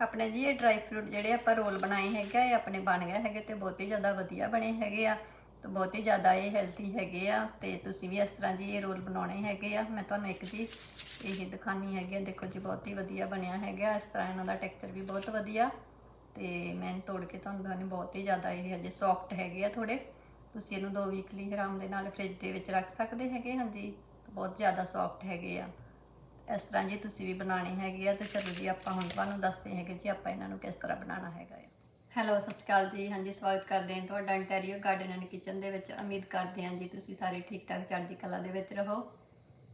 ਆਪਣੇ ਜੀ, ਇਹ ਡਰਾਈ ਫਰੂਟ ਜਿਹੜੇ ਆਪਾਂ ਰੋਲ ਬਣਾਏ ਹੈਗੇ ਆ, ਇਹ ਆਪਣੇ ਬਣ ਗਏ ਹੈਗੇ ਤੇ ਬਹੁਤ ਹੀ ਜ਼ਿਆਦਾ ਵਧੀਆ ਬਣੇ ਹੈਗੇ ਆ ਤੇ ਬਹੁਤ ਹੀ ਜ਼ਿਆਦਾ ਇਹ ਹੈਲਥੀ ਹੈਗੇ ਆ ਤੇ ਤੁਸੀਂ ਵੀ ਇਸ ਤਰ੍ਹਾਂ ਜੀ ਇਹ ਰੋਲ ਬਣਾਉਣੇ ਹੈਗੇ ਆ। ਮੈਂ ਤੁਹਾਨੂੰ ਇੱਕ ਜੀ ਇਹ ਦਿਖਾਣੀ ਹੈਗੀ ਆ। ਦੇਖੋ ਜੀ, ਬਹੁਤ ਹੀ ਵਧੀਆ ਬਣਿਆ ਹੈਗਾ ਇਸ ਤਰ੍ਹਾਂ ਇਹਨਾਂ ਦਾ ਟੈਕਸਚਰ ਵੀ ਬਹੁਤ ਵਧੀਆ ਤੇ ਮੈਂ ਤੋੜ ਕੇ ਤੁਹਾਨੂੰ ਦਿਖਾਣੀ ਬਹੁਤ ਹੀ ਜ਼ਿਆਦਾ ਇਹ ਹਜੇ ਸੌਫਟ ਹੈਗੇ ਆ ਥੋੜੇ ਤੁਸੀਂ ਇਹਨੂੰ 2 ਵੀਕ ਲਈ ਆਰਾਮ ਦੇ ਨਾਲ ਫ੍ਰਿਜ ਦੇ ਵਿੱਚ ਰੱਖ ਸਕਦੇ ਹੈਗੇ ਹਾਂਜੀ। ਬਹੁਤ ਜ਼ਿਆਦਾ ਸੌਫਟ ਹੈਗੇ ਆ। ਇਸ ਤਰ੍ਹਾਂ ਜੇ ਤੁਸੀਂ ਵੀ ਬਣਾਉਣੇ ਹੈਗੇ ਆ, ਤੇ ਚਲੋ ਜੀ ਆਪਾਂ ਹੁਣ ਤੁਹਾਨੂੰ ਦੱਸਦੇ ਹੈਗੇ ਜੀ ਆਪਾਂ ਇਹਨਾਂ ਨੂੰ ਕਿਸ ਤਰ੍ਹਾਂ ਬਣਾਉਣਾ ਹੈਗਾ ਹੈਲੋ ਸਤਿ ਸ਼੍ਰੀ ਅਕਾਲ ਜੀ। ਹਾਂਜੀ, ਸਵਾਗਤ ਕਰਦੇ ਹਾਂ ਤੁਹਾਡਾ ਇੰਟੀਰੀਅਰ ਗਾਰਡਨ ਐਂਡ ਕਿਚਨ ਦੇ ਵਿੱਚ। ਉਮੀਦ ਕਰਦੇ ਹਾਂ ਜੀ ਤੁਸੀਂ ਸਾਰੇ ਠੀਕ ਠਾਕ ਚੜ੍ਹਦੀ ਕਲਾ ਦੇ ਵਿੱਚ ਰਹੋ।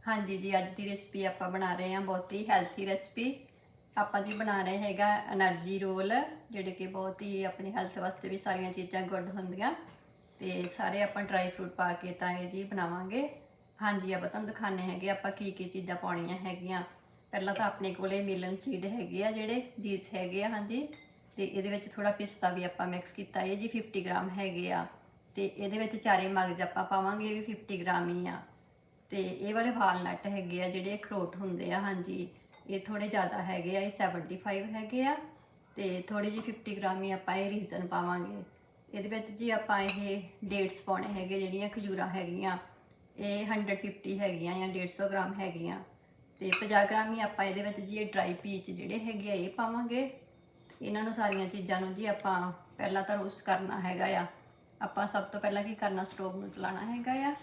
ਹਾਂਜੀ ਜੀ, ਅੱਜ ਦੀ ਰੈਸਪੀ ਆਪਾਂ ਬਣਾ ਰਹੇ ਹਾਂ, ਬਹੁਤ ਹੀ ਹੈਲਥੀ ਰੈਸਪੀ ਆਪਾਂ ਜੀ ਬਣਾ ਰਹੇ ਹੈਗਾ એનર્ਜੀ ਰੋਲ ਜਿਹੜੇ ਕਿ ਬਹੁਤ ਹੀ ਆਪਣੀ ਹੈਲਥ ਵਾਸਤੇ ਵੀ ਸਾਰੀਆਂ ਚੀਜ਼ਾਂ ਗੁੱਡ ਹੁੰਦੀਆਂ। ਤੇ ਸਾਰੇ ਆਪਾਂ ਡਰਾਈ ਫਰੂਟ ਪਾ ਕੇ ਤਾਂ ਇਹ ਜੀ ਬਣਾਵਾਂਗੇ। ਹਾਂਜੀ, ਆਪਾਂ ਤੁਹਾਨੂੰ ਦਿਖਾਣੇ ਹੈਗੇ ਆਪਾਂ ਕੀ ਕੀ ਚੀਜ਼ਾਂ ਪਾਉਣੀਆਂ ਹੈਗੀਆਂ। ਪਹਿਲਾਂ ਤਾਂ ਆਪਣੇ ਕੋਲੇ ਮਿਲਨ ਸੀਡ ਹੈਗੇ ਆ ਜਿਹੜੇ, ਬੀਜ ਹੈਗੇ ਆ, ਹਾਂਜੀ। ਤੇ ਇਹਦੇ ਵਿੱਚ ਥੋੜਾ ਪਿਸਤਾ ਵੀ ਆਪਾਂ ਮਿਕਸ ਕੀਤਾ, ਇਹ ਜੀ 50 ਗ੍ਰਾਮ ਹੈਗੇ ਆ। ਤੇ ਇਹਦੇ ਵਿੱਚ ਚਾਰੇ ਮਗਜ ਆਪਾਂ ਪਾਵਾਂਗੇ, ਇਹ ਵੀ 50 ਗ੍ਰਾਮ ਹੀ ਆ। ਤੇ ਇਹ ਵਾਲੇ ਵਾਲਨਟ ਹੈਗੇ ਆ ਜਿਹੜੇ ਅਖਰੋਟ ਹੁੰਦੇ ਆ, ਹਾਂਜੀ। ਇਹ ਥੋੜੇ ਜ਼ਿਆਦਾ ਹੈਗੇ ਆ, ਇਹ 75 ਹੈਗੇ ਆ। ਤੇ ਥੋੜੀ ਜਿਹੀ 50 ਗ੍ਰਾਮ ਹੀ ਆਪਾਂ ਇਹ ਰੀਜ਼ਨ ਪਾਵਾਂਗੇ। ਇਹਦੇ ਵਿੱਚ ਜੀ ਆਪਾਂ ਇਹ ਡੇਟਸ ਪਾਉਣੇ ਹੈਗੇ ਜਿਹੜੀਆਂ ਖਜੂਰਾਂ ਹੈਗੀਆਂ। ਇਹ 150 ਹੈਗੀਆਂ ਜਾਂ 150 ਗ੍ਰਾਮ ਹੈਗੀਆਂ। ਤੇ 50 ਗ੍ਰਾਮ ਹੀ ਆਪਾਂ ਇਹਦੇ ਵਿੱਚ ਜੀ ਇਹ ਡਰਾਈ ਪੀਚ ਜਿਹੜੇ ਹੈਗੇ ਆ, ਇਹ ਪਾਵਾਂਗੇ। ਇਹਨਾਂ ਨੂੰ ਸਾਰੀਆਂ ਚੀਜ਼ਾਂ ਨੂੰ ਜੀ ਆਪਾਂ ਪਹਿਲਾਂ ਤਾਂ ਰੋਸਟ ਕਰਨਾ ਹੈਗਾ ਆ। ਆਪਾਂ ਸਭ ਤੋਂ ਪਹਿਲਾਂ ਕੀ ਕਰਨਾ ਸਟੋਵ ਨੂੰ ਚਲਾਉਣਾ ਹੈਗਾ ਆ।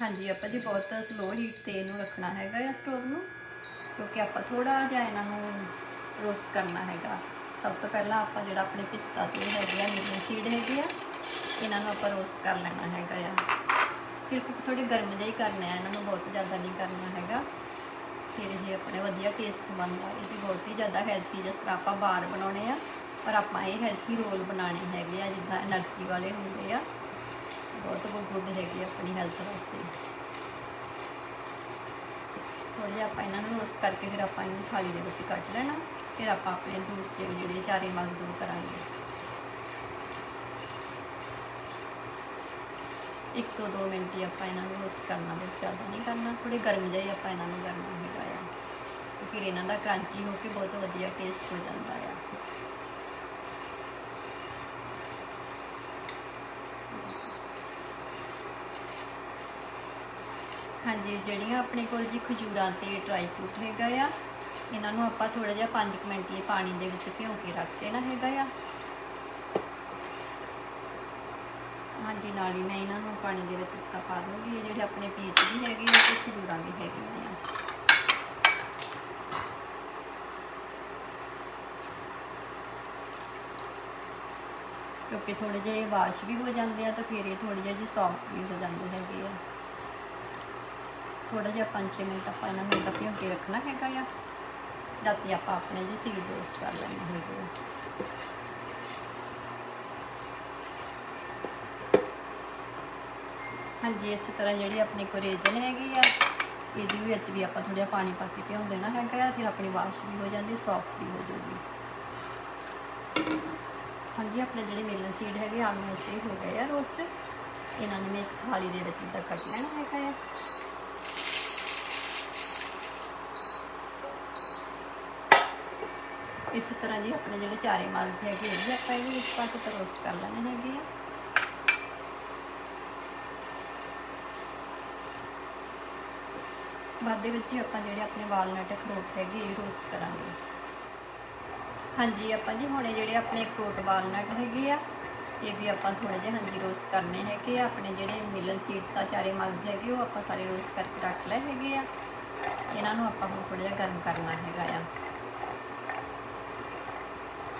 ਹਾਂਜੀ, ਆਪਾਂ ਜੀ ਬਹੁਤ ਸਲੋ ਹੀਟ ਤੇ ਇਹਨੂੰ ਰੱਖਣਾ ਹੈਗਾ ਆ ਸਟੋਵ ਨੂੰ। ਕਿਉਂਕਿ ਆਪਾਂ ਥੋੜਾ ਜਿਹਾ ਇਹਨਾਂ ਨੂੰ ਰੋਸਟ ਕਰਨਾ ਹੈਗਾ। ਸਭ ਤੋਂ ਪਹਿਲਾਂ ਆਪਾਂ ਜਿਹੜਾ ਆਪਣੇ ਪਿਸਤਾ ਤੇ ਹੈਗੇ ਆ ਮਿਲਨ ਸੀਡ ਹੈਗੇ ਆ, ਇਹਨਾਂ ਨੂੰ ਆਪਾਂ ਰੋਸਟ ਕਰ ਲੈਣਾ ਹੈਗਾ ਆ। ਸਿਰਫ ਥੋੜੀ ਗਰਮ ਜਿਹੀ ਕਰਨਾ ਹੈ ਇਹਨਾਂ ਨੂੰ ਬਹੁਤ ਜ਼ਿਆਦਾ ਨਹੀਂ ਕਰਨਾ ਹੈਗਾ। ਫਿਰ ਇਹ ਆਪਣੇ ਵਧੀਆ ਟੇਸਟ ਬਣਦਾ ਇਹ ਬਹੁਤ ਹੀ ਜ਼ਿਆਦਾ ਹੈਲਥੀ ਜਿਸ ਤਰ੍ਹਾਂ ਆਪਾਂ ਬਾਹਰ ਬਣਾਉਣੇ ਆ, ਪਰ ਆਪਾਂ ਇਹ ਹੈਲਥੀ ਰੋਲ ਬਣਾਣੇ ਹੈਗੇ ਆ, ਜਿੱਦਾਂ એનર્ਜੀ ਵਾਲੇ ਹੁੰਦੇ ਆ। ਬਹੁਤ ਗੁੱਡ ਹੈਗੇ ਆਪਣੀ ਹੈਲਥ ਵਾਸਤੇ। ਥੋੜ੍ਹਾ ਜਿਹਾ ਆਪਾਂ ਇਹਨਾਂ ਨੂੰ ਰੋਸਟ ਕਰਕੇ ਫਿਰ ਆਪਾਂ ਇਹਨੂੰ ਥਾਲੀ ਦੇ ਵਿੱਚ ਕੱਟ ਲੈਣਾ। ਫਿਰ ਆਪਾਂ ਆਪਣੇ ਦੂਸਰੇ ਜਿਹੜੇ ਚਾਰੇ ਮਜ਼ਦੂਰ ਕਰਾਂਗੇ। ਇੱਕ ਤੋਂ ਦੋ ਮਿੰਟ ਹੀ ਆਪਾਂ ਇਹਨਾਂ ਨੂੰ ਰੋਸਟ ਕਰਨਾ, ਬਹੁਤ ਜ਼ਿਆਦਾ ਨਹੀਂ ਕਰਨਾ ਥੋੜੇ ਗਰਮ ਜਿਹੇ ਆਪਾਂ ਇਹਨਾਂ ਨੂੰ ਕਰਨਾ ਹੈਗਾ ਆ। ਫਿਰ ਇਹਨਾਂ ਦਾ ਕਰੰਚੀ ਹੋ ਕੇ ਬਹੁਤ ਵਧੀਆ ਟੇਸਟ ਹੋ ਜਾਂਦਾ ਆ। ਹਾਂਜੀ, ਜਿਹੜੀਆਂ ਆਪਣੇ ਕੋਲ ਜੀ ਖਜੂਰਾਂ ਤੇ ਡਰਾਈ ਫਰੂਟ ਹੈਗਾ ਆ ਇਹਨਾਂ ਨੂੰ ਆਪਾਂ ਥੋੜਾ ਜਿਹਾ 5 ਮਿੰਟ ਲਈ ਪਾਣੀ ਦੇ ਵਿੱਚ ਭਿਓ ਕੇ ਰੱਖ ਦੇਣਾ ਹੈਗਾ ਆ। ਹਾਂਜੀ, ਨਾਲ ਹੀ ਮੈਂ ਇਹਨਾਂ ਨੂੰ ਪਾਣੀ ਦੇ ਵਿੱਚ ਤਾਂ ਪਾ ਦੂੰਗੀ ਇਹ ਜਿਹੜੇ ਆਪਣੇ ਪੀਚ ਵੀ ਹੈਗੇ ਆ ਤੇ ਖਜੂਰਾਂ ਵੀ ਹੈਗੀਆਂ ਆ। ਕਿਉਂਕਿ ਥੋੜੇ ਜਿਹੇ ਵਾਸ਼ ਵੀ ਹੋ ਜਾਂਦੇ ਆ, ਤਾਂ ਫਿਰ ਇਹ ਥੋੜੇ ਜਿਹੇ ਜੀ ਸੌਫਟ ਵੀ ਹੋ ਜਾਂਦੇ ਹੈਗੇ ਆ। ਥੋੜਾ ਜਿਹਾ 5-6 ਮਿੰਟ ਆਪਾਂ ਇਹਨਾਂ ਨੂੰ ਏਦਾਂ ਭਿਓ ਕੇ ਰੱਖਣਾ ਹੈਗਾ ਆ। ਰਾਤੀ ਆਪਾਂ ਆਪਣੇ ਜੀ ਸੀਡ ਰੋਸਟ ਕਰ ਲੈਣੇ ਹੈਗੇ ਆ ਹਾਂਜੀ ਇਸ ਤਰ੍ਹਾਂ ਜਿਹੜੀ ਆਪਣੀ ਕੋਰੇਜਨ ਹੈਗੀ ਆ ਇਹਦੇ ਵਿੱਚ ਵੀ ਆਪਾਂ ਥੋੜਾ ਜਿਹਾ ਪਾਣੀ ਪਾ ਕੇ ਭਿਉਂ ਦੇਣਾ ਹੈਗਾ ਆ ਫਿਰ ਆਪਣੀ ਵਾਸ਼ ਵੀ ਹੋ ਜਾਂਦੀ ਸੌਫਟ ਵੀ ਹੋ ਜਾਊਗੀ ਹਾਂਜੀ ਆਪਣੇ ਜਿਹੜੇ ਮਿਲਨ ਸੀਡ ਹੈਗੇ ਆਲਮੋਸਟ ਇਹ ਹੋ ਗਏ ਆ ਰੋਸਟ ਇਹਨਾਂ ਨੂੰ ਮੈਂ ਇੱਕ ਥਾਲੀ ਦੇ ਵਿੱਚ ਇੱਦਾਂ ਕੱਟ ਲੈਣਾ ਹੈਗਾ ਆ ਇਸ ਤਰ੍ਹਾਂ ਜੀ ਆਪਣੇ ਜਿਹੜੇ ਚਾਰੇ ਮਗਜ਼ ਹੈਗੇ ਇਹ ਵੀ ਆਪਾਂ ਇਹਦੇ ਵਿੱਚ ਪਾ ਕੇ ਰੋਸਟ ਕਰ ਲੈਣੇ ਹੈਗੇ ਆ। ਬਾਅਦ ਦੇ ਵਿੱਚ ਆਪਾਂ ਜਿਹੜੇ ਆਪਣੇ ਵਾਲਨਟ ਅਖਰੋਟ ਹੈਗੇ ਇਹ ਰੋਸਟ ਕਰਾਂਗੇ। ਹਾਂਜੀ, ਆਪਾਂ ਜੀ ਹੁਣੇ ਜਿਹੜੇ ਆਪਣੇ ਅਖਰੋਟ ਵਾਲਨਟ ਹੈਗੇ ਆ, ਇਹ ਵੀ ਆਪਾਂ ਥੋੜੇ ਜਿਹਾ ਹਾਂਜੀ ਰੋਸਟ ਕਰਨੇ ਹੈਗੇ ਆ। ਆਪਣੇ ਜਿਹੜੇ ਮਿਲਨ ਚੀਟ ਤਾਂ ਚਾਰੇ ਮਗਜ਼ ਹੈਗੇ, ਉਹ ਆਪਾਂ ਸਾਰੇ ਰੋਸਟ ਕਰਕੇ ਰੱਖ ਲਏ ਹੈਗੇ ਆ। ਇਹਨਾਂ ਨੂੰ ਆਪਾਂ ਹੁਣ ਥੋੜਾ ਜਿਹਾ ਗਰਮ ਕਰਨਾ ਹੈਗਾ ਆ।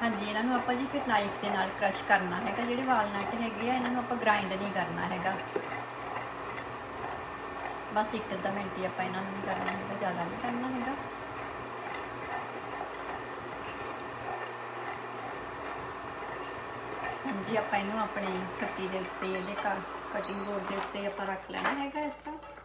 ਹਾਂਜੀ, ਇਹਨਾਂ ਨੂੰ ਆਪਾਂ ਜੀ ਫਿਰ ਨਾਈਫ ਦੇ ਨਾਲ ਕ੍ਰਸ਼ ਕਰਨਾ ਹੈਗਾ, ਜਿਹੜੇ ਵਾਲਨਟ ਹੈਗੇ ਆ, ਇਹਨਾਂ ਨੂੰ ਆਪਾਂ ਗ੍ਰਾਈਂਡ ਨਹੀਂ ਕਰਨਾ ਹੈਗਾ। ਬਸ ਇੱਕ ਅੱਧਾ ਮਿੰਟ ਹੀ ਆਪਾਂ ਇਹਨਾਂ ਨੂੰ ਵੀ ਕਰਨਾ ਹੈਗਾ, ਜ਼ਿਆਦਾ ਨਹੀਂ ਕਰਨਾ ਹੈਗਾ। ਹਾਂਜੀ, ਆਪਾਂ ਇਹਨੂੰ ਆਪਣੇ ਕੱਟੀ ਦੇ ਉੱਤੇ, ਇਹਦੇ ਕਟਿੰਗ ਬੋਰਡ ਦੇ ਉੱਤੇ ਆਪਾਂ ਰੱਖ ਲੈਣਾ ਹੈਗਾ ਇਸ ਤਰ੍ਹਾਂ।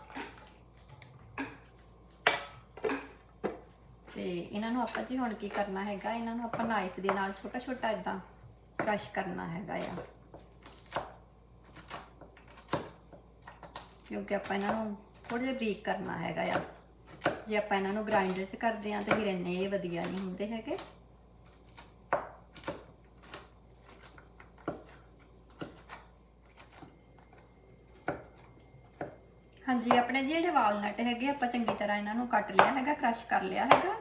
ਤੇ ਇਹਨਾਂ ਨੂੰ ਆਪਾਂ ਜੀ ਹੁਣ ਕੀ ਕਰਨਾ ਹੈਗਾ? ਇਹਨਾਂ ਨੂੰ ਆਪਾਂ ਨਾਈਫ ਦੇ ਨਾਲ ਛੋਟਾ ਛੋਟਾ ਇਦਾਂ ਕ੍ਰਸ਼ ਕਰਨਾ ਹੈਗਾ ਆ। ਕਿਉਂਕਿ ਆਪਾਂ ਇਹਨਾਂ ਨੂੰ ਥੋੜਾ ਜਿਹਾ ਬਰੀਕ ਕਰਨਾ ਹੈਗਾ ਆ। ਜੇ ਆਪਾਂ ਇਹਨਾਂ ਨੂੰ ਗ੍ਰਾਈਂਡਰ 'ਚ ਕਰਦੇ ਆ ਤੇ ਫਿਰ ਇੰਨੇ ਵਧੀਆ ਨਹੀਂ ਹੁੰਦੇ ਹੈਗੇ। ਹਾਂਜੀ, ਆਪਣੇ ਜਿਹੜੇ ਵਾਲਨਟ ਹੈਗੇ, ਆਪਾਂ ਚੰਗੀ ਤਰ੍ਹਾਂ ਇਹਨਾਂ ਨੂੰ ਕੱਟ ਲਿਆ ਹੈਗਾ ਕ੍ਰਸ਼ ਕਰ ਲਿਆ ਹੈਗਾ।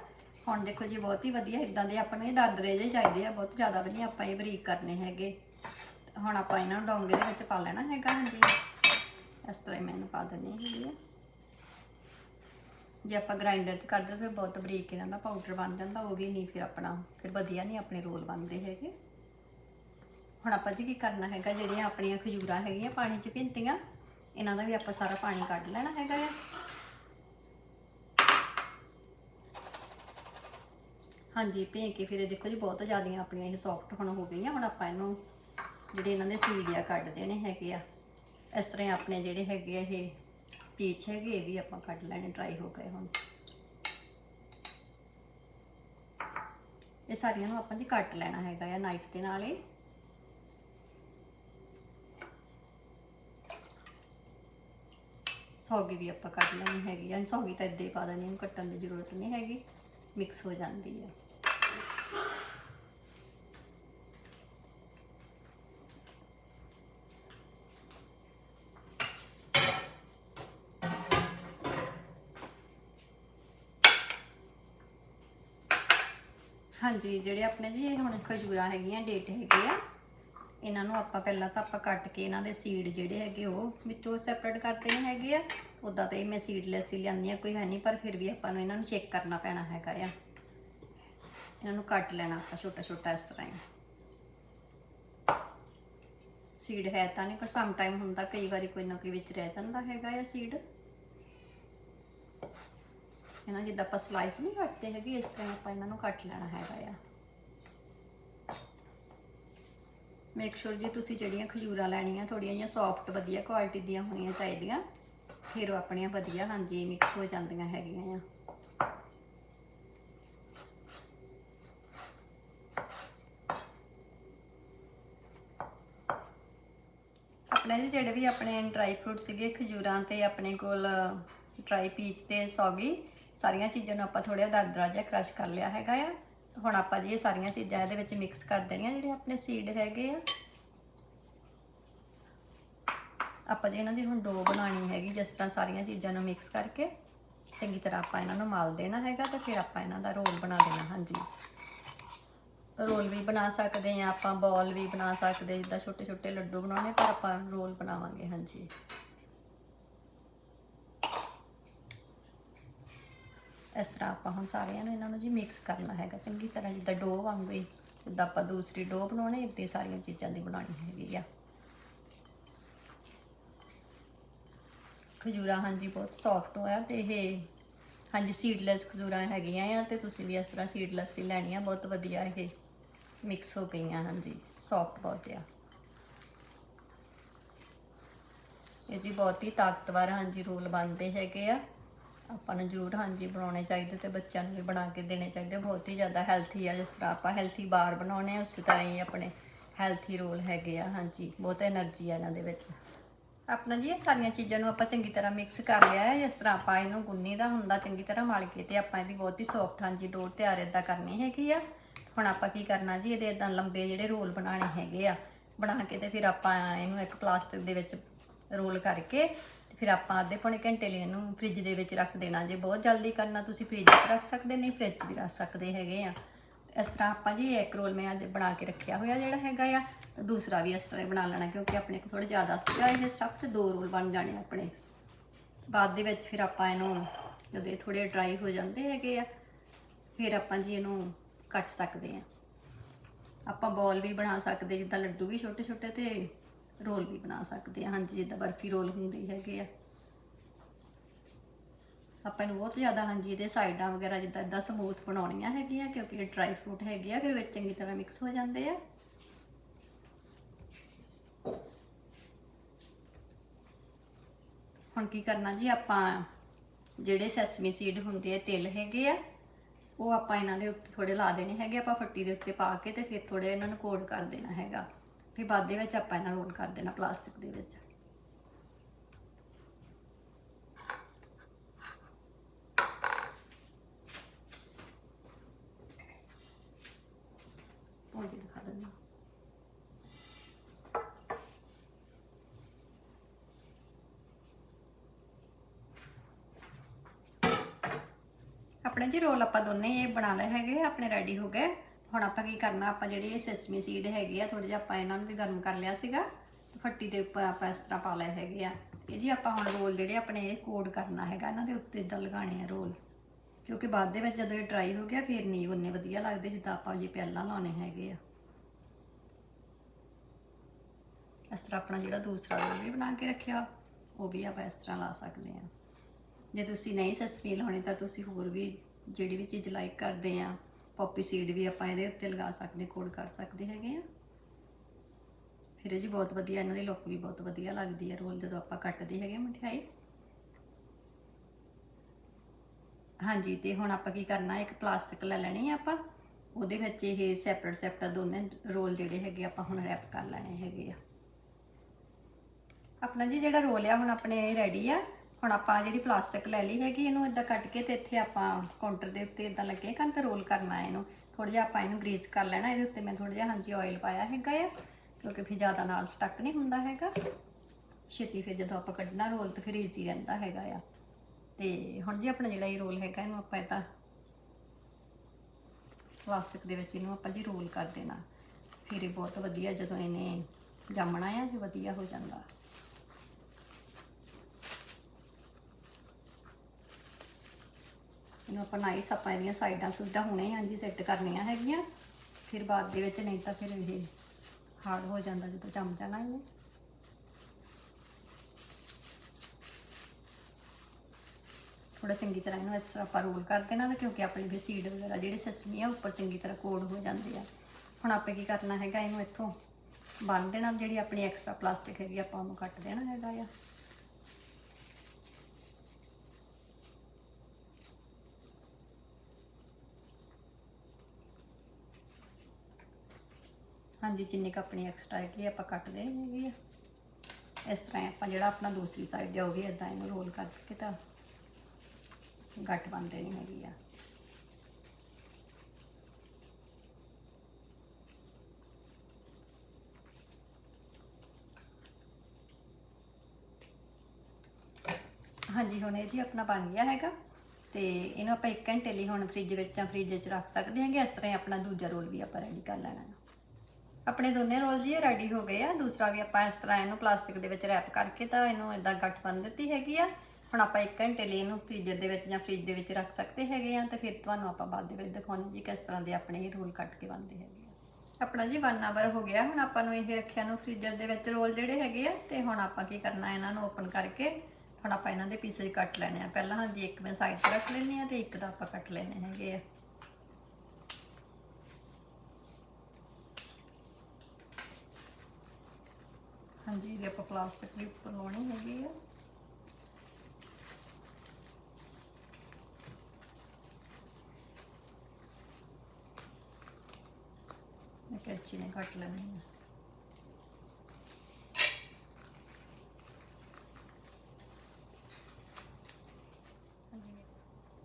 ਹੁਣ ਦੇਖੋ ਜੀ, ਬਹੁਤ ਹੀ ਵਧੀਆ ਇਦਾਂ ਦੇ ਆਪਾਂ ਨੂੰ ਇਹ ਦਰਦਰੇ ਜਿਹੇ ਚਾਹੀਦੇ ਆ, ਬਹੁਤ ਜ਼ਿਆਦਾ ਵੀ ਨਹੀਂ ਆਪਾਂ ਇਹ ਬਰੀਕ ਕਰਨੇ ਹੈਗੇ। ਹੁਣ ਆਪਾਂ ਇਹਨਾਂ ਨੂੰ ਡੋਂਗੇ ਦੇ ਵਿੱਚ ਪਾ ਲੈਣਾ ਹੈਗਾ, ਹਾਂਜੀ। ਇਸ ਤਰ੍ਹਾਂ ਹੀ ਮੈਨੂੰ ਪਾ ਦੇਣੀ ਹੈਗੀ ਆ। ਜੇ ਆਪਾਂ ਗ੍ਰਾਈਂਡਰ 'ਚ ਕਰਦੇ ਤਾਂ ਬਹੁਤ ਬਰੀਕ ਇਹਨਾਂ ਦਾ ਪਾਊਡਰ ਬਣ ਜਾਂਦਾ, ਉਹ ਵੀ ਨਹੀਂ ਫਿਰ ਆਪਣਾ, ਫਿਰ ਵਧੀਆ ਨਹੀਂ ਆਪਣੇ ਰੋਲ ਬਣਦੇ ਹੈਗੇ। ਹੁਣ ਆਪਾਂ ਜੀ ਕੀ ਕਰਨਾ ਹੈਗਾ, ਜਿਹੜੀਆਂ ਆਪਣੀਆਂ ਖਜੂਰਾਂ ਹੈਗੀਆਂ ਪਾਣੀ 'ਚ ਭਿੰਤੀਆਂ, ਇਹਨਾਂ ਦਾ ਵੀ ਆਪਾਂ ਸਾਰਾ ਪਾਣੀ ਕੱਢ ਲੈਣਾ ਹੈਗਾ ਆ। ਹਾਂਜੀ, ਭੇ ਕੇ ਫਿਰ ਇਹ ਦੇਖੋ ਜੀ ਬਹੁਤ ਜ਼ਿਆਦੀਆਂ ਆਪਣੀਆਂ ਇਹ ਸੌਫਟ ਹੁਣ ਹੋ ਗਈਆਂ, ਹੁਣ ਆਪਾਂ ਇਹਨੂੰ ਜਿਹੜੇ ਇਹਨਾਂ ਦੇ ਸੀਡ ਆ, ਕੱਢ ਦੇਣੇ ਹੈਗੇ ਆ। ਇਸ ਤਰ੍ਹਾਂ ਹੀ ਆਪਣੇ ਜਿਹੜੇ ਹੈਗੇ ਆ ਇਹ ਪੀਚ ਹੈਗੇ, ਇਹ ਵੀ ਆਪਾਂ ਕੱਢ ਲੈਣੇ ਡਰਾਈ ਹੋ ਗਏ ਹੁਣ। ਇਹ ਸਾਰੀਆਂ ਨੂੰ ਆਪਾਂ ਜੀ ਕੱਟ ਲੈਣਾ ਹੈਗਾ ਆ ਨਾਈਫ ਦੇ ਨਾਲ ਹੀ ਸੌਗੀ ਵੀ ਆਪਾਂ ਕੱਟ ਲੈਣੀ ਹੈਗੀ ਆ, ਸੌਗੀ ਤਾਂ ਇੱਦਾਂ ਹੀ ਪਾ ਦੇਣੀ ਇਹਨੂੰ ਕੱਟਣ ਦੀ ਜ਼ਰੂਰਤ ਨਹੀਂ ਹੈਗੀ ਮਿਕਸ ਹੋ ਜਾਂਦੀ ਹੈ ਹਾਂਜੀ, ਜਿਹੜੇ ਆਪਣੇ ਜੀ ਇਹ ਹੁਣ ਖਜੂਰਾਂ ਹੈਗੀਆਂ, ਡੇਟ ਹੈਗੇ ਆ, ਇਹਨਾਂ ਨੂੰ ਆਪਾਂ ਪਹਿਲਾਂ ਤਾਂ ਆਪਾਂ ਕੱਟ ਕੇ ਇਹਨਾਂ ਦੇ ਸੀਡ ਜਿਹੜੇ ਹੈਗੇ ਉਹ ਵਿੱਚੋਂ ਸੈਪਰੇਟ ਕਰ ਦੇਣੇ ਹੈਗੇ ਆ। ਉਦਾਂ ਤਾਂ ਇਹ ਮੈਂ ਸੀਡਲੈਸ ਹੀ ਲਿਆਂਦੀ ਆ ਕੋਈ ਹੈ ਨਹੀਂ, ਪਰ ਫਿਰ ਵੀ ਆਪਾਂ ਨੂੰ ਇਹਨਾਂ ਨੂੰ ਚੈੱਕ ਕਰਨਾ ਪੈਣਾ ਹੈਗਾ ਆ। ਇਹਨਾਂ ਨੂੰ ਕੱਟ ਲੈਣਾ ਆਪਾਂ ਛੋਟਾ ਛੋਟਾ ਇਸ ਤਰ੍ਹਾਂ ਹੀ। ਸੀਡ ਹੈ ਤਾਂ ਨਹੀਂ, ਪਰ ਸਮ ਟਾਈਮ ਹੁੰਦਾ ਕਈ ਵਾਰੀ ਕੋਈ ਨਾ ਕੋਈ ਵਿੱਚ ਰਹਿ ਜਾਂਦਾ ਹੈਗਾ ਆ ਸੀਡ ਇਹਨਾਂ ਜਿੱਦਾਂ ਆਪਾਂ ਸਲਾਈਸ ਨਹੀਂ ਕੱਟਦੇ ਹੈਗੇ, ਇਸ ਤਰ੍ਹਾਂ ਆਪਾਂ ਇਹਨਾਂ ਨੂੰ ਕੱਟ ਲੈਣਾ ਹੈਗਾ ਆ। ਮੇਕ ਸ਼ੋਰ ਜੀ ਤੁਸੀਂ ਜਿਹੜੀਆਂ ਖਜੂਰਾਂ ਲੈਣੀਆਂ ਥੋੜੀਆਂ ਜਿਹੀਆਂ ਸੌਫਟ ਵਧੀਆ ਕੁਆਲਿਟੀ ਦੀਆਂ ਹੋਣੀਆਂ ਚਾਹੀਦੀਆਂ, ਫਿਰ ਉਹ ਆਪਣੀਆਂ ਵਧੀਆ ਹਾਂਜੀ ਮਿਕਸ ਹੋ ਜਾਂਦੀਆਂ ਹੈਗੀਆਂ ਆ। ਆਪਣੇ ਜੀ ਜਿਹੜੇ ਵੀ ਆਪਣੇ ਡਰਾਈ ਫਰੂਟ ਸੀਗੇ ਖਜੂਰਾਂ ਤੇ ਆਪਣੇ ਕੋਲ ਡਰਾਈ ਪੀਚ ਤੇ ਸੌਗੀ ਸਾਰੀਆਂ ਚੀਜ਼ਾਂ ਨੂੰ ਆਪਾਂ ਥੋੜ੍ਹਾ ਜਿਹਾ ਦਰਦਰਾ ਜਿਹਾ ਕ੍ਰਸ਼ ਕਰ ਲਿਆ ਹੈਗਾ ਆ। ਹੁਣ ਆਪਾਂ ਜੀ ਇਹ ਸਾਰੀਆਂ ਚੀਜ਼ਾਂ ਇਹਦੇ ਵਿੱਚ ਮਿਕਸ ਕਰ ਦੇਣੀਆਂ ਜਿਹੜੇ ਆਪਣੇ ਸੀਡ ਹੈਗੇ ਆ। ਆਪਾਂ ਜੀ ਇਹਨਾਂ ਦੀ ਹੁਣ ਡੋ ਬਣਾਣੀ ਹੈਗੀ, ਜਿਸ ਤਰ੍ਹਾਂ ਸਾਰੀਆਂ ਚੀਜ਼ਾਂ ਨੂੰ ਮਿਕਸ ਕਰਕੇ। ਚੰਗੀ ਤਰ੍ਹਾਂ ਆਪਾਂ ਇਹਨਾਂ ਨੂੰ ਮਾਲ ਦੇਣਾ ਹੈਗਾ ਤੇ ਫਿਰ ਆਪਾਂ ਇਹਨਾਂ ਦਾ ਰੋਲ ਬਣਾ ਦੇਣਾ, ਹਾਂਜੀ। ਰੋਲ ਵੀ ਬਣਾ ਸਕਦੇ ਆ ਆਪਾਂ ਬਾਲ ਵੀ ਬਣਾ ਸਕਦੇ ਜਿੱਦਾਂ ਛੋਟੇ ਛੋਟੇ ਲੱਡੂ ਬਣਾਉਣੇ ਪਰ ਆਪਾਂ ਰੋਲ ਬਣਾਵਾਂਗੇ, ਹਾਂਜੀ। ਇਸ ਤਰ੍ਹਾਂ ਆਪਾਂ ਹੁਣ ਸਾਰਿਆਂ ਨੂੰ ਇਹਨਾਂ ਨੂੰ ਜੀ ਮਿਕਸ ਕਰਨਾ ਹੈਗਾ। ਚੰਗੀ ਤਰ੍ਹਾਂ ਜਿੱਦਾਂ ਡੋ ਵਾਂਗੂ ਹੀ ਜਿੱਦਾਂ ਆਪਾਂ ਦੂਸਰੀ ਡੋ ਬਣਾਉਣੇ, ਇੱਦਾਂ ਸਾਰੀਆਂ ਚੀਜ਼ਾਂ ਦੀ ਬਣਾਉਣੀ ਹੈਗੀ ਆ। ਖਜੂਰਾ ਹਾਂਜੀ ਬਹੁਤ ਸੌਫਟ ਹੋਇਆ ਤੇ ਇਹ ਹਾਂਜੀ ਸੀਡਲੈਸ ਖਜੂਰਾਂ ਹੈਗੀਆਂ ਆ ਤੇ ਤੁਸੀਂ ਵੀ ਇਸ ਤਰ੍ਹਾਂ ਸੀਡਲੈਸ ਹੀ ਲੈਣੀਆਂ, ਬਹੁਤ ਵਧੀਆ ਇਹ ਮਿਕਸ ਹੋ ਗਈਆਂ ਹਾਂਜੀ ਸੌਫਟ ਬਹੁਤ ਆ। ਇਹ ਜੀ ਬਹੁਤ ਹੀ ਤਾਕਤਵਰ ਹਾਂਜੀ ਰੋਲ ਬਣਦੇ ਹੈਗੇ ਆ। ਆਪਾਂ ਨੂੰ ਜ਼ਰੂਰ ਹਾਂਜੀ ਬਣਾਉਣੇ ਚਾਹੀਦੇ ਤੇ ਬੱਚਿਆਂ ਨੂੰ ਵੀ ਬਣਾ ਕੇ ਦੇਣੇ ਚਾਹੀਦੇ। ਬਹੁਤ ਹੀ ਜ਼ਿਆਦਾ ਹੈਲਥੀ ਆ ਜਿਸ ਤਰ੍ਹਾਂ ਆਪਾਂ ਹੈਲਥੀ ਬਾਰ ਬਣਾਉਣੇ ਉਸ ਤਰ੍ਹਾਂ ਹੀ ਆਪਣੇ ਹੈਲਥੀ ਰੋਲ ਹੈਗੇ ਆ। ਹਾਂਜੀ, ਬਹੁਤ એનર્ਜੀ ਆ ਇਹਨਾਂ ਦੇ ਵਿੱਚ। ਆਪਣਾ ਜੀ ਇਹ ਸਾਰੀਆਂ ਚੀਜ਼ਾਂ ਨੂੰ ਆਪਾਂ ਚੰਗੀ ਤਰ੍ਹਾਂ ਮਿਕਸ ਕਰ ਲਿਆ ਹੈ। ਜਿਸ ਤਰ੍ਹਾਂ ਆਪਾਂ ਇਹਨੂੰ ਗੁੰਨੀ ਦਾ ਹੁੰਦਾ, ਚੰਗੀ ਤਰ੍ਹਾਂ ਮਲ ਕੇ ਤੇ ਆਪਾਂ ਇਹਦੀ ਬਹੁਤ ਹੀ ਸੌਫਟ ਹਾਂਜੀ ਡੋਰ ਤਿਆਰ ਇਦਾਂ ਕਰਨੀ ਹੈਗੀ ਆ। ਹੁਣ ਆਪਾਂ ਕੀ ਕਰਨਾ ਜੀ, ਇਹਦੇ ਇਦਾਂ ਲੰਬੇ ਜਿਹੜੇ ਰੋਲ ਬਣਾਣੇ ਹੈਗੇ ਆ। ਬਣਾ ਕੇ ਤੇ ਫਿਰ ਆਪਾਂ ਇਹਨੂੰ ਇੱਕ ਪਲਾਸਟਿਕ ਦੇ ਵਿੱਚ ਰੋਲ ਕਰਕੇ ਫਿਰ ਆਪਾਂ ਅੱਧੇ ਪੌਣੇ ਘੰਟੇ ਲਈ ਇਹਨੂੰ ਫ੍ਰਿਜ ਦੇ ਵਿੱਚ ਰੱਖ ਦੇਣਾ ਜੇ ਬਹੁਤ ਜਲਦੀ ਕਰਨਾ, ਤੁਸੀਂ ਫ੍ਰਿਜ 'ਚ ਰੱਖ ਸਕਦੇ ਨਹੀਂ ਫ੍ਰਿਜ 'ਚ ਵੀ ਰੱਖ ਸਕਦੇ ਹੈਗੇ ਆ। ਇਸ ਤਰ੍ਹਾਂ ਆਪਾਂ ਜੀ ਇੱਕ ਰੋਲ ਮੈਂ ਅੱਜ ਬਣਾ ਕੇ ਰੱਖਿਆ ਹੋਇਆ ਜਿਹੜਾ ਹੈਗਾ ਆ ਤੇ ਦੂਸਰਾ ਵੀ ਇਸ ਤਰ੍ਹਾਂ ਹੀ ਬਣਾ ਲੈਣਾ ਕਿਉਂਕਿ ਆਪਣੇ ਕੋਲ ਥੋੜਾ ਜ਼ਿਆਦਾ ਸੀਗਾ ਇਹ ਸਟਫ ਤੇ ਦੋ ਰੋਲ ਬਣ ਜਾਣੇ ਆਪਣੇ। ਬਾਅਦ ਦੇ ਵਿੱਚ ਫਿਰ ਆਪਾਂ ਇਹਨੂੰ ਜਦੋਂ ਇਹ ਥੋੜੇ ਡਰਾਈ ਹੋ ਜਾਂਦੇ ਹੈਗੇ ਆ, ਫਿਰ ਆਪਾਂ ਜੀ ਇਹਨੂੰ ਕੱਟ ਸਕਦੇ ਆ। ਆਪਾਂ ਬੋਲ ਵੀ ਬਣਾ ਸਕਦੇ ਜਿੱਦਾਂ ਲੱਡੂ ਵੀ ਛੋਟੇ ਛੋਟੇ ਤੇ ਰੋਲ ਵੀ ਬਣਾ ਸਕਦੇ ਆ। ਹਾਂਜੀ, ਜਿੱਦਾਂ ਬਰਫੀ ਰੋਲ ਹੁੰਦੇ ਹੈਗੇ ਆ। ਆਪਾਂ ਨੂੰ ਬਹੁਤ ਜ਼ਿਆਦਾ, ਹਾਂਜੀ, ਇਹਦੇ ਸਾਈਡਾਂ ਵਗੈਰਾ ਜਿੱਦਾਂ ਇਦਾਂ ਸਮੂਥ ਬਣਾਉਣੀਆਂ ਹੈਗੀਆਂ, ਕਿਉਂਕਿ ਇਹ ਡਰਾਈ ਫਰੂਟ ਹੈਗੇ ਆ, ਫਿਰ ਵਿੱਚ ਚੰਗੀ ਤਰ੍ਹਾਂ ਮਿਕਸ ਹੋ ਜਾਂਦੇ ਆ। ਹੁਣ ਕੀ ਕਰਨਾ ਜੀ, ਆਪਾਂ ਜਿਹੜੇ ਸੈਸਮੀ ਸੀਡ ਹੁੰਦੇ ਆ, ਤਿਲ ਹੈਗੇ ਆ, ਉਹ ਆਪਾਂ ਇਹਨਾਂ ਦੇ ਉੱਤੇ ਥੋੜੇ ਲਾ ਦੇਣੇ ਹੈਗੇ, ਆਪਾਂ ਫੱਟੀ ਦੇ ਉੱਤੇ ਪਾ ਕੇ ਤੇ ਫਿਰ ਥੋੜੇ ਇਹਨਾਂ ਨੂੰ ਕੋਟ ਕਰ ਦੇਣਾ ਹੈਗਾ। ਫਿਰ ਬਾਅਦ ਦੇ ਵਿੱਚ ਆਪਾਂ ਇਹਨਾਂ ਰੋਲ ਕਰ ਦੇਣਾ ਪਲਾਸਟਿਕ ਦੇ ਵਿੱਚ। ਦਿਖਾ ਦਿੰਦਾ ਆਪਣੇ ਜੀ ਰੋਲ ਆਪਾਂ ਦੋਨੇ ਇਹ ਬਣਾ ਲਏ ਹੈਗੇ, ਆਪਣੇ ਰੈਡੀ ਹੋ ਗਏ। ਹੁਣ ਆਪਾਂ ਕੀ ਕਰਨਾ, ਆਪਾਂ ਜਿਹੜੀ ਇਹ ਸੈਸਮੀ ਸੀਡ ਹੈਗੇ ਆ ਥੋੜਾ ਜਿਹਾ ਆਪਾਂ ਇਹਨਾਂ ਨੂੰ ਵੀ ਗਰਮ ਕਰ ਲਿਆ ਸੀਗਾ ਤੇ ਫੱਟੀ ਦੇ ਉੱਪਰ ਆਪਾਂ ਇਸ ਤਰ੍ਹਾਂ ਪਾ ਲਏ ਹੈਗੇ ਆ। ਇਹ ਜੀ ਆਪਾਂ ਹੁਣ ਰੋਲ ਜਿਹੜੇ ਆਪਣੇ ਇਹ ਕੋਡ ਕਰਨਾ ਹੈਗਾ, ਇਹਨਾਂ ਦੇ ਉੱਤੇ ਇਦਾਂ ਲਗਾਣੇ ਆ ਰੋਲ। ਕਿਉਂਕਿ ਬਾਅਦ ਦੇ ਵਿੱਚ ਜਦੋਂ ਇਹ ਡਰਾਈ ਹੋ ਗਿਆ, ਫਿਰ ਨਹੀਂ ਉਹਨੇ ਵਧੀਆ ਲੱਗਦੇ ਜਿੱਦਾਂ ਆਪਾਂ ਜੀ ਪਹਿਲਾਂ ਲਾਉਣੇ ਹੈਗੇ ਆ। ਇਸ ਤਰ੍ਹਾਂ ਆਪਣਾ ਜਿਹੜਾ ਦੂਸਰਾ ਰੋਲ ਵੀ ਬਣਾ ਕੇ ਰੱਖਿਆ, ਉਹ ਵੀ ਆਪਾਂ ਇਸ ਤਰ੍ਹਾਂ ਲਾ ਸਕਦੇ ਆ। ਜੇ ਤੁਸੀਂ ਨਹੀਂ ਸਸਪੀ ਲਾਉਣੀ ਤਾਂ ਤੁਸੀਂ ਹੋਰ ਵੀ ਜਿਹੜੀ ਵੀ ਚੀਜ਼ ਲਾਈਕ ਕਰਦੇ ਆ ਪੌਪੀ ਸੀਡ ਵੀ ਆਪਾਂ ਇਹਦੇ ਉੱਤੇ ਲਗਾ ਸਕਦੇ ਕੋਡ ਕਰ ਸਕਦੇ ਹੈਗੇ ਆ। ਫਿਰ ਇਹ ਜੀ ਬਹੁਤ ਵਧੀਆ, ਇਹਨਾਂ ਦੀ ਲੁੱਕ ਵੀ ਬਹੁਤ ਵਧੀਆ ਲੱਗਦੀ ਹੈ ਰੋਲ, ਜਦੋਂ ਆਪਾਂ ਕੱਟਦੇ ਹੈਗੇ ਮਠਿਆਈ। ਹਾਂਜੀ, ਤੇ ਹੁਣ ਆਪਾਂ ਕੀ ਕਰਨਾ, ਇੱਕ ਪਲਾਸਟਿਕ ਲੈ ਲੈਣੀ ਆ ਆਪਾਂ। ਉਹਦੇ ਵਿੱਚ ਇਹ ਸੈਪਰੇਟ ਸੈਪਰੇਟ ਦੋਨੇ ਰੋਲ ਜਿਹੜੇ ਹੈਗੇ ਆਪਾਂ ਹੁਣ ਰੈਪ ਕਰ ਲੈਣੇ ਹੈਗੇ ਆ। ਆਪਣਾ ਜੀ ਜਿਹੜਾ ਰੋਲ ਆ, ਹੁਣ ਆਪਣੇ ਰੈਡੀ ਆ। ਹੁਣ ਆਪਾਂ ਜਿਹੜੀ ਪਲਾਸਟਿਕ ਲੈ ਲਈ ਹੈਗੀ, ਇਹਨੂੰ ਇਦਾਂ ਕੱਟ ਕੇ ਤੇ ਇੱਥੇ ਆਪਾਂ ਕਾਊਂਟਰ ਦੇ ਉੱਤੇ ਇਦਾਂ ਲੱਗੇ ਕਰਨ ਤੇ ਰੋਲ ਕਰਨਾ ਹੈ ਇਹਨੂੰ। ਥੋੜਾ ਜਿਹਾ ਆਪਾਂ ਇਹਨੂੰ ਗਰੀਸ ਕਰ ਲੈਣਾ, ਇਹਦੇ ਉੱਤੇ ਮੈਂ ਥੋੜਾ ਜਿਹਾ ਹਾਂਜੀ ਆਇਲ ਪਾਇਆ ਹੈਗਾ ਆ, ਕਿਉਂਕਿ ਫਿਰ ਜ਼ਿਆਦਾ ਨਾਲ ਸਟਕ ਨਹੀਂ ਹੁੰਦਾ ਹੈਗਾ। ਛੇਤੀ ਫਿਰ ਜਦੋਂ ਆਪਾਂ ਕੱਢਣਾ ਰੋਲ ਤਾਂ ਫਿਰ ਈਜ਼ੀ ਰਹਿੰਦਾ ਹੈਗਾ ਆ। ਤੇ ਹੁਣ ਜੀ ਆਪਣਾ ਜਿਹੜਾ ਇਹ ਰੋਲ ਹੈਗਾ, ਇਹਨੂੰ ਆਪਾਂ ਇਦਾਂ ਪਲਾਸਟਿਕ ਦੇ ਵਿੱਚ ਇਹਨੂੰ ਆਪਾਂ ਜੀ ਰੋਲ ਕਰ ਦੇਣਾ। ਫਿਰ ਇਹ ਬਹੁਤ ਵਧੀਆ ਜਦੋਂ ਇਹਨੇ ਜੰਮਣਾ ਆ ਇਹ ਵਧੀਆ ਹੋ ਜਾਂਦਾ। ਇਹਨੂੰ ਆਪਾਂ ਨਾਈਸ ਆਪਾਂ ਇਹਦੀਆਂ ਸਾਈਡਾਂ ਸੁੱਧਾ ਹੁਣੇ ਹਾਂਜੀ ਸੈੱਟ ਕਰਨੀਆਂ ਹੈਗੀਆਂ। ਫਿਰ ਬਾਅਦ ਦੇ ਵਿੱਚ ਨਹੀਂ ਤਾਂ ਫਿਰ ਇਹ ਹਾਰਡ ਹੋ ਜਾਂਦਾ ਜਦੋਂ ਜੰਮ ਜਾਣਾ ਇਹਨੇ। ਥੋੜਾ ਚੰਗੀ ਤਰ੍ਹਾਂ ਇਹਨੂੰ ਇਸ ਤਰ੍ਹਾਂ ਆਪਾਂ ਰੋਲ ਕਰ ਦੇਣਾ ਤੇ ਕਿਉਂਕਿ ਆਪਣੀ ਵੀ ਸੀਡ ਵਗੈਰਾ ਜਿਹੜੇ ਸਸਮੀ ਆ ਉੱਪਰ ਚੰਗੀ ਤਰ੍ਹਾਂ ਕੋਡ ਹੋ ਜਾਂਦੇ ਆ। ਹੁਣ ਆਪਾਂ ਕੀ ਕਰਨਾ ਹੈਗਾ, ਇਹਨੂੰ ਇੱਥੋਂ ਬੰਨ ਦੇਣਾ, ਜਿਹੜੀ ਆਪਣੀ ਐਕਸਟਰਾ ਪਲਾਸਟਿਕ ਹੈਗੀ ਆਪਾਂ ਉਹਨੂੰ ਕੱਟ ਦੇਣਾ ਹੈਗਾ ਆ। ਹਾਂਜੀ ਜਿੰਨੀ ਕੁ ਆਪਣੀ ਐਕਸਟਰਾ ਹੈਗੀ ਆ, ਆਪਾਂ ਕੱਟ ਦੇਣੀ ਹੈਗੇ ਆ। ਇਸ ਤਰ੍ਹਾਂ ਹੀ ਆਪਾਂ ਜਿਹੜਾ ਆਪਣਾ ਦੂਸਰੀ ਸਾਈਡ ਦੇ ਉਹ ਵੀ ਇਦਾਂ ਇਹਨੂੰ ਰੋਲ ਕਰਕੇ ਤਾਂ ਗੱਟ ਬਣ ਦੇਣੀ ਹੈਗੀ ਆ। ਹਾਂਜੀ ਹੁਣ ਇਹ ਜੀ ਆਪਣਾ ਬਣ ਗਿਆ ਹੈਗਾ ਤੇ ਇਹਨੂੰ ਆਪਾਂ 1 ਘੰਟੇ ਲਈ ਹੁਣ ਫ੍ਰਿਜ ਵਿੱਚ ਜਾਂ ਫ੍ਰਿਜ 'ਚ ਰੱਖ ਸਕਦੇ ਹਾਂਗੇ ਇਸ ਤਰ੍ਹਾਂ ਹੀ ਆਪਣਾ ਦੂਜਾ ਰੋਲ ਵੀ ਆਪਾਂ ਰੈਡੀ ਕਰ ਲੈਣਾ। ਹੈ ਆਪਣੇ ਦੋਨੇ ਰੋਲ ਜੀ ਰੈਡੀ ਹੋ ਗਏ ਆ। ਦੂਸਰਾ ਵੀ ਆਪਾਂ ਇਸ ਤਰ੍ਹਾਂ ਇਹਨੂੰ ਪਲਾਸਟਿਕ ਦੇ ਵਿੱਚ ਰੈਪ ਕਰਕੇ ਤਾਂ ਇਹਨੂੰ ਇਦਾਂ ਗੱਠ ਬੰਨ ਦਿੱਤੀ ਹੈਗੀ ਆ। ਹੁਣ ਆਪਾਂ 1 ਘੰਟੇ ਲਈ ਇਹਨੂੰ ਫ੍ਰੀਜ਼ਰ ਦੇ ਵਿੱਚ ਜਾਂ ਫ੍ਰਿਜ ਦੇ ਵਿੱਚ ਰੱਖ ਸਕਦੇ ਹੈਗੇ ਆ ਤੇ ਫਿਰ ਤੁਹਾਨੂੰ ਆਪਾਂ ਬਾਅਦ ਦੇ ਵਿੱਚ ਦਿਖਾਉਣੇ ਜੀ ਕਿਸ ਤਰ੍ਹਾਂ ਦੇ ਆਪਣੇ ਇਹ ਰੋਲ ਕੱਟ ਕੇ ਬਣਦੇ ਹੈਗੇ ਆ। ਆਪਣਾ ਜੀ 1 ਆਵਰ ਹੋ ਗਿਆ। ਹੁਣ ਆਪਾਂ ਨੂੰ ਇਹ ਰੱਖਿਆ ਨੂੰ ਫ੍ਰੀਜ਼ਰ ਦੇ ਵਿੱਚ ਰੋਲ ਜਿਹੜੇ ਹੈਗੇ ਆ ਤੇ ਹੁਣ ਆਪਾਂ ਕੀ ਕਰਨਾ ਇਹਨਾਂ ਨੂੰ ਓਪਨ ਕਰਕੇ ਹੁਣ ਆਪਾਂ ਇਹਨਾਂ ਦੇ ਪੀਸੇਜ ਕੱਟ ਲੈਣੇ ਆ। ਪਹਿਲਾਂ ਹਾਂਜੀ ਇੱਕ ਮੈਂ ਸਾਈਡ ਤੇ ਰੱਖ ਲੈਣੀ ਆ ਤੇ ਇੱਕ ਦਾ ਆਪਾਂ ਕੱਟ ਲੈਣੇ ਹੈਗੇ ਆ। ਹਾਂਜੀ, ਇਹਦੇ ਆਪਾਂ ਪਲਾਸਟਿਕ ਵੀ ਉੱਪਰ ਲਾਉਣੀ ਹੈਗੀ ਆ। ਮੈਂ ਕੈਂਚੀ ਨੇ ਕੱਟ ਲੈਣੀ ਆ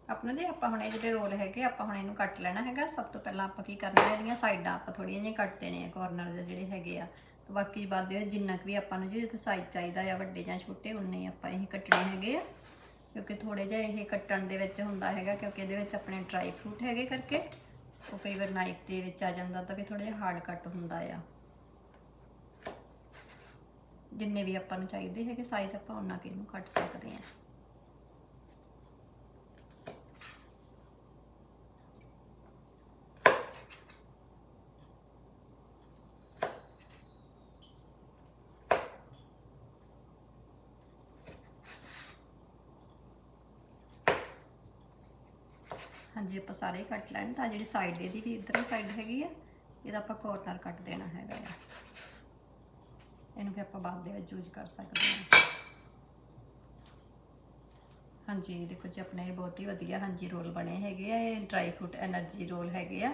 ਆਪਣਾ ਦੇ ਆਪਾਂ ਹੁਣ ਇਹ ਜਿਹੜੇ ਰੋਲ ਹੈਗੇ, ਆਪਾਂ ਹੁਣ ਇਹਨੂੰ ਕੱਟ ਲੈਣਾ ਹੈਗਾ। ਸਭ ਤੋਂ ਪਹਿਲਾਂ ਆਪਾਂ ਕੀ ਕਰਨਾ ਹੈ ਇਹਦੀਆਂ ਸਾਈਡਾਂ ਆਪਾਂ ਥੋੜੀਆਂ ਜਿਹੀਆਂ ਕੱਟ ਦੇਣੇ ਆ ਕਾਰਨਰ ਦੇ ਜਿਹੜੇ ਹੈਗੇ ਆ। ਬਾਕੀ ਬਾਅਦ ਵਿੱਚ ਜਿੰਨਾ ਕੁ ਵੀ ਆਪਾਂ ਨੂੰ ਜੇ ਸਾਈਜ਼ ਚਾਹੀਦਾ ਆ ਵੱਡੇ ਜਾਂ ਛੋਟੇ, ਉਨੇ ਆਪਾਂ ਇਹ ਕੱਟਣੇ ਹੈਗੇ ਆ। ਕਿਉਂਕਿ ਥੋੜੇ ਜਿਹਾ ਇਹ ਕੱਟਣ ਦੇ ਵਿੱਚ ਹੁੰਦਾ ਹੈਗਾ, ਕਿਉਂਕਿ ਇਹਦੇ ਵਿੱਚ ਆਪਣੇ ਡਰਾਈ ਫਰੂਟ ਹੈਗੇ ਕਰਕੇ ਉਹ ਕਈ ਵਾਰ ਨਾਈਫ ਦੇ ਵਿੱਚ ਆ ਜਾਂਦਾ ਤਾਂ ਵੀ ਥੋੜਾ ਜਿਹਾ ਹਾਰਡ ਕੱਟ ਹੁੰਦਾ ਆ। ਜਿੰਨੇ ਵੀ ਆਪਾਂ ਨੂੰ ਚਾਹੀਦੇ ਹੈਗੇ ਸਾਈਜ਼ ਆਪਾਂ ਉਹਨਾਂ ਕਿ ਇਹਨੂੰ ਕੱਟ ਸਕਦੇ ਆ ਹਾਂਜੀ ਆਪਾਂ ਸਾਰੇ ਕੱਟ ਲੈਣ, ਤਾਂ ਜਿਹੜੀ ਸਾਈਡ ਇਹਦੀ ਵੀ ਇਧਰੋਂ ਸਾਈਡ ਹੈਗੀ ਆ, ਇਹਦਾ ਆਪਾਂ ਕੋਰਨਰ ਕੱਟ ਦੇਣਾ ਹੈਗਾ ਆ। ਇਹਨੂੰ ਵੀ ਆਪਾਂ ਬਾਅਦ ਦੇ ਵਿੱਚ ਯੂਜ਼ ਕਰ ਸਕਦੇ ਹਾਂ। ਹਾਂਜੀ, ਦੇਖੋ ਜੀ, ਆਪਣੇ ਇਹ ਬਹੁਤ ਹੀ ਵਧੀਆ, ਹਾਂਜੀ ਰੋਲ ਬਣੇ ਹੈਗੇ ਆ, ਇਹ ਡਰਾਈ ਫਰੂਟ એનર્ਜੀ ਰੋਲ ਹੈਗੇ ਆ,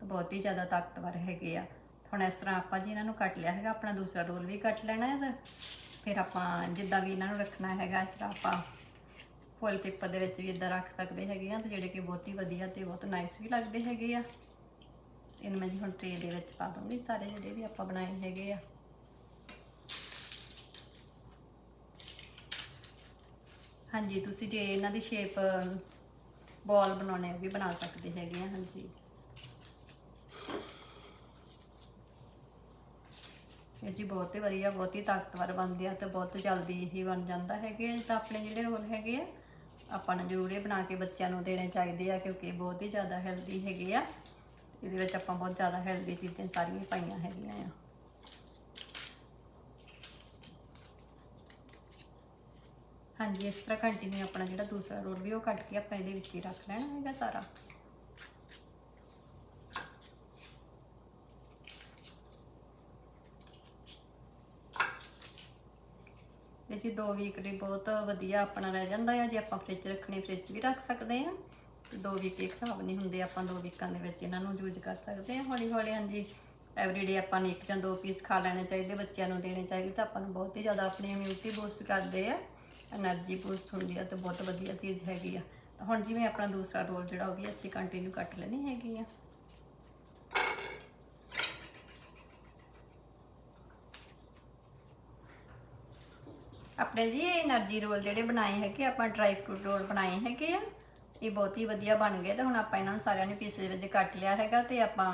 ਤਾਂ ਬਹੁਤ ਹੀ ਜ਼ਿਆਦਾ ਤਾਕਤਵਰ ਹੈਗੇ ਆ। ਹੁਣ ਇਸ ਤਰ੍ਹਾਂ ਆਪਾਂ ਜੀ ਇਹਨਾਂ ਨੂੰ ਕੱਟ ਲਿਆ ਹੈਗਾ, ਆਪਣਾ ਦੂਸਰਾ ਰੋਲ ਵੀ ਕੱਟ ਲੈਣਾ ਹੈ ਫਿਰ ਆਪਾਂ ਜਿੱਦਾਂ ਵੀ ਇਹਨਾਂ ਨੂੰ ਰੱਖਣਾ ਹੈਗਾ, ਇਸ ਤਰ੍ਹਾਂ ਆਪਾਂ ਫੁੱਲ ਪੇਪਰ ਦੇ ਵਿੱਚ ਵੀ ਇਦਾਂ ਰੱਖ ਸਕਦੇ ਹੈਗੇ ਆ ਤੇ ਜਿਹੜੇ ਕਿ ਬਹੁਤ ਹੀ ਵਧੀਆ ਤੇ ਬਹੁਤ ਨਾਈਸ ਵੀ ਲੱਗਦੇ ਹੈਗੇ ਆ। ਇਹਨੂੰ ਮੈਂ ਜੀ ਹੁਣ ਟ੍ਰੇ ਦੇ ਵਿੱਚ ਪਾ ਦੂੰਗੀ ਸਾਰੇ ਜਿਹੜੇ ਵੀ ਆਪਾਂ ਬਣਾਏ ਹੈਗੇ ਆ। ਹਾਂਜੀ, ਤੁਸੀਂ ਜੇ ਇਹਨਾਂ ਦੀ ਸ਼ੇਪ ਬੋਲ ਬਣਾਉਣੇ ਉਹ ਵੀ ਬਣਾ ਸਕਦੇ ਹੈਗੇ ਆ, ਹਾਂਜੀ। ਇਹ ਜੀ ਬਹੁਤ ਹੀ ਵਧੀਆ, ਬਹੁਤ ਹੀ ਤਾਕਤਵਰ ਬਣਦੇ ਆ ਤੇ ਬਹੁਤ ਜਲਦੀ ਇਹ ਬਣ ਜਾਂਦਾ ਹੈਗੇ ਆ ਤਾਂ ਆਪਣੇ ਜਿਹੜੇ ਰੋਲ ਹੈਗੇ ਆ। ਆਪਾਂ ਨੂੰ ਜ਼ਰੂਰ ਇਹ ਬਣਾ ਕੇ ਬੱਚਿਆਂ ਨੂੰ ਦੇਣੇ ਚਾਹੀਦੇ ਆ, ਕਿਉਂਕਿ ਬਹੁਤ ਹੀ ਜ਼ਿਆਦਾ ਹੈਲਦੀ ਹੈਗੇ ਆ। ਇਹਦੇ ਵਿੱਚ ਆਪਾਂ ਬਹੁਤ ਜ਼ਿਆਦਾ ਹੈਲਦੀ ਚੀਜ਼ਾਂ ਸਾਰੀਆਂ ਪਾਈਆਂ ਹੈਗੀਆਂ ਆ। ਹਾਂਜੀ, ਇਸ ਤਰ੍ਹਾਂ ਕੰਟੀਨਿਊ ਆਪਣਾ ਜਿਹੜਾ ਦੂਸਰਾ ਰੋਲ ਵੀ ਉਹ ਕੱਟ ਕੇ ਆਪਾਂ ਇਹਦੇ ਵਿੱਚ ਹੀ ਰੱਖ ਲੈਣਾ ਹੈਗਾ ਸਾਰਾ। ਜੀ 2 ਵੀਕ ਲਈ ਬਹੁਤ ਵਧੀਆ ਆਪਣਾ ਰਹਿ ਜਾਂਦਾ ਆ, ਜੇ ਆਪਾਂ ਫ੍ਰਿਜ ਰੱਖਣੇ ਫ੍ਰਿਜ ਵੀ ਰੱਖ ਸਕਦੇ ਆ। ਦੋ ਵੀਕ ਇਹ ਖਰਾਬ ਨਹੀਂ ਹੁੰਦੇ, ਆਪਾਂ ਦੋ ਵੀਕਾਂ ਦੇ ਵਿੱਚ ਇਹਨਾਂ ਨੂੰ ਯੂਜ਼ ਕਰ ਸਕਦੇ ਆ। ਹੌਲੀ ਹੌਲੀ ਹਾਂਜੀ ਐਵਰੀਡੇ ਆਪਾਂ ਨੂੰ ਇੱਕ ਜਾਂ ਦੋ ਪੀਸ ਖਾ ਲੈਣੇ ਚਾਹੀਦੇ, ਬੱਚਿਆਂ ਨੂੰ ਦੇਣੇ ਚਾਹੀਦੇ ਤਾਂ ਆਪਾਂ ਨੂੰ ਬਹੁਤ ਹੀ ਜ਼ਿਆਦਾ ਆਪਣੀ ਇਮਿਊਨਿਟੀ ਬੂਸਟ ਕਰਦੇ ਆ। એનર્ਜੀ ਬੂਸਟ ਹੁੰਦੀ ਆ ਤੇ ਬਹੁਤ ਵਧੀਆ ਚੀਜ਼ ਹੈਗੀ ਆ। ਹੁਣ ਜਿਵੇਂ ਆਪਣਾ ਦੂਸਰਾ ਰੋਲ ਜਿਹੜਾ ਉਹ ਵੀ ਅਸੀਂ ਕੰਟੀਨਿਊ ਕੱਟ ਲੈਣੀ ਹੈਗੀ ਆ। ਆਪਣੇ ਜੀ ਇਹ એનર્ਜੀ ਰੋਲ ਜਿਹੜੇ ਬਣਾਏ ਹੈਗੇ, ਆਪਾਂ ਡਰਾਈ ਫਰੂਟ ਰੋਲ ਬਣਾਏ ਹੈਗੇ ਆ, ਇਹ ਬਹੁਤ ਹੀ ਵਧੀਆ ਬਣ ਗਏ ਤਾਂ ਹੁਣ ਆਪਾਂ ਇਹਨਾਂ ਨੂੰ ਸਾਰਿਆਂ ਨੂੰ ਪੀਸੇ ਵਿੱਚ ਕੱਟ ਲਿਆ ਹੈਗਾ ਤੇ ਆਪਾਂ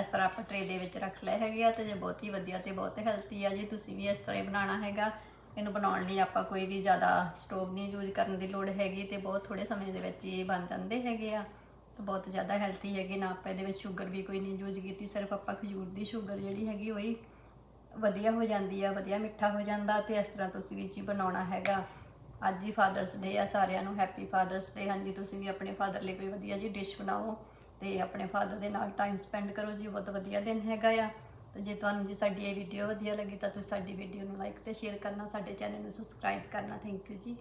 ਇਸ ਤਰ੍ਹਾਂ ਆਪਾਂ ਟਰੇ ਦੇ ਵਿੱਚ ਰੱਖ ਲਏ ਹੈਗੇ ਆ ਤੇ ਜੇ ਬਹੁਤ ਹੀ ਵਧੀਆ ਤੇ ਬਹੁਤ ਹੈਲਥੀ ਆ, ਜੀ ਤੁਸੀਂ ਵੀ ਇਸ ਤਰ੍ਹਾਂ ਹੀ ਬਣਾਉਣਾ ਹੈਗਾ, ਇਹਨੂੰ ਬਣਾਉਣ ਲਈ ਆਪਾਂ ਕੋਈ ਵੀ ਜ਼ਿਆਦਾ ਸਟੋਵ ਨਹੀਂ ਯੂਜ਼ ਕਰਨ ਦੀ ਲੋੜ ਹੈਗੀ ਤੇ ਬਹੁਤ ਥੋੜੇ ਸਮੇਂ ਦੇ ਵਿੱਚ ਇਹ ਬਣ ਜਾਂਦੇ ਹੈਗੇ ਆ, ਤਾਂ ਬਹੁਤ ਜ਼ਿਆਦਾ ਹੈਲਥੀ ਹੈਗੇ ਨਾ ਆਪਾਂ ਇਹਦੇ ਵਿੱਚ ਸ਼ੂਗਰ ਵੀ ਕੋਈ ਨਹੀਂ ਯੂਜ਼ ਕੀਤੀ, ਸਿਰਫ ਆਪਾਂ ਖਜੂਰ ਦੀ ਸ਼ੂਗਰ ਜਿਹੜੀ ਹੈਗੀ, ਉਹ ਹੀ ਵਧੀਆ ਹੋ ਜਾਂਦੀ ਆ, ਵਧੀਆ ਮਿੱਠਾ ਹੋ ਜਾਂਦਾ ਤੇ ਇਸ ਤਰ੍ਹਾਂ ਤੁਸੀਂ ਵੀ ਜੀ ਬਣਾਉਣਾ ਹੈਗਾ। ਅੱਜ ਹੀ ਫਾਦਰਸ ਡੇ ਆ, ਸਾਰਿਆਂ ਨੂੰ ਹੈਪੀ ਫਾਦਰਸ ਡੇ ਹਾਂਜੀ, ਤੁਸੀਂ ਵੀ ਆਪਣੇ ਫਾਦਰ ਲਈ ਕੋਈ ਵਧੀਆ ਜੀ ਡਿਸ਼ ਬਣਾਓ ਤੇ ਆਪਣੇ ਫਾਦਰ ਦੇ ਨਾਲ ਟਾਈਮ ਸਪੈਂਡ ਕਰੋ ਜੀ, ਬਹੁਤ ਵਧੀਆ ਦਿਨ ਹੈਗਾ ਆ। ਤੇ ਜੇ ਤੁਹਾਨੂੰ ਜੀ ਸਾਡੀ ਇਹ ਵੀਡੀਓ ਵਧੀਆ ਲੱਗੀ ਤਾਂ ਤੁਸੀਂ ਸਾਡੀ ਵੀਡੀਓ ਨੂੰ ਲਾਈਕ ਤੇ ਸ਼ੇਅਰ ਕਰਨਾ, ਸਾਡੇ ਚੈਨਲ ਨੂੰ ਸਬਸਕ੍ਰਾਈਬ ਕਰਨਾ। ਥੈਂਕ ਯੂ ਜੀ।